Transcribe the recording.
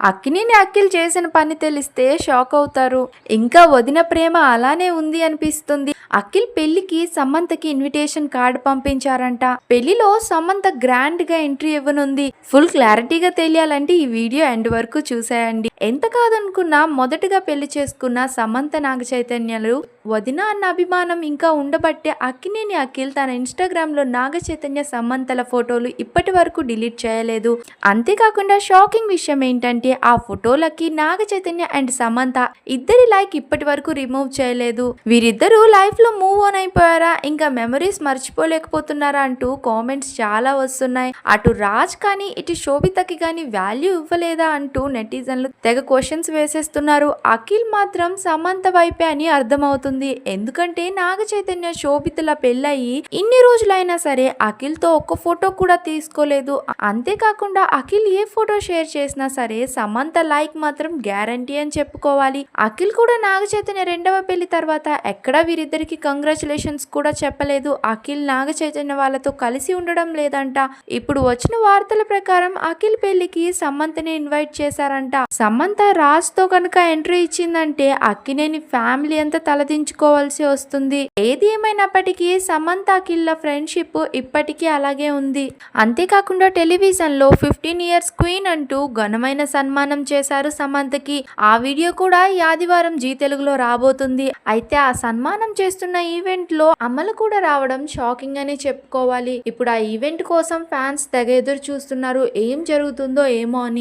అక్కినేని అఖిల్ చేసిన పని తెలిస్తే షాక్ అవుతారు. ఇంకా వదిన ప్రేమ అలానే ఉంది అనిపిస్తుంది. అఖిల్ పెళ్ళికి సమంతకి ఇన్విటేషన్ కార్డు పంపించారంట. పెళ్ళిలో సమంత గ్రాండ్గా ఎంట్రీ ఇవ్వనుంది. ఫుల్ క్లారిటీగా తెలియాలంటే ఈ వీడియో ఎండ్ వరకు చూసేయండి. ఎంత కాదనుకున్నా మొదటగా పెళ్ళి చేసుకున్న సమంత నాగ చైతన్యలు వదిన అన్న అభిమానం ఇంకా ఉండబట్టే అక్కినేని అఖిల్ తన ఇన్స్టాగ్రామ్లో నాగ చైతన్య సమంతల ఫోటోలు ఇప్పటి వరకు డిలీట్ చేయలేదు. అంతేకాకుండా షాకింగ్ విషయం ఏంటంటే ఆ ఫోటోలకి నాగ చైతన్య అండ్ సమంత ఇద్దరి లైక్ ఇప్పటి వరకు రిమూవ్ చేయలేదు. వీరిద్దరూ లైఫ్ లైఫ్లో మూవ్ ఆన్ అయిపోయారా? ఇంకా మెమరీస్ మర్చిపోలేకపోతున్నారా అంటూ కామెంట్స్ చాలా వస్తున్నాయి. అటు రాజ్ కానీ ఇటు శోభితకి కానీ వాల్యూ ఇవ్వలేదా అంటూ నెటిజన్లు తెగ క్వశ్చన్స్ వేసేస్తున్నారు. అఖిల్ మాత్రం సమంత వైపే అని అర్థమవుతుంది. ఎందుకంటే నాగ చైతన్య శోభితల పెళ్ళయి ఇన్ని రోజులైనా సరే అఖిల్తో ఒక్క ఫోటో కూడా తీసుకోలేదు. అంతేకాకుండా అఖిల్ ఏ ఫోటో షేర్ చేసినా సరే సమంత లైక్ మాత్రం గ్యారంటీ అని చెప్పుకోవాలి. అఖిల్ కూడా నాగ చైతన్య రెండవ పెళ్ళి తర్వాత ఎక్కడా వీరిద్దరికి కంగ్రాచులేషన్స్ కూడా చెప్పలేదు. అఖిల్ నాగ చైతన్య వాళ్ళతో కలిసి ఉండడం లేదంట. ఇప్పుడు వచ్చిన వార్తల ప్రకారం అఖిల్ పెళ్ళికి సమంతని ఇన్వైట్ చేశారంట. సమంత రాజ్తో కనుక ఎంట్రీ ఇచ్చిందంటే అక్కినేని ఫ్యామిలీ అంతా తలదించుకోవాల్సి వస్తుంది. ఏది ఏమైనప్పటికీ సమంత అఖిల్ల ఫ్రెండ్షిప్ ఇప్పటికీ అలాగే ఉంది. అంతేకాకుండా టెలివిజన్లో ఫిఫ్టీన్ ఇయర్స్ క్వీన్ అంటూ ఘనమైన సన్మానం చేశారు సమంతకి. ఆ వీడియో కూడా ఈ ఆదివారం జీ తెలుగులో రాబోతుంది. అయితే ఆ సన్మానం చేస్తున్న ఈవెంట్లో అమలు కూడా రావడం షాకింగ్ అని చెప్పుకోవాలి. ఇప్పుడు ఆ ఈవెంట్ కోసం ఫ్యాన్స్ తెగ ఎదురు చూస్తున్నారు. ఏం జరుగుతుందో ఏమో అని.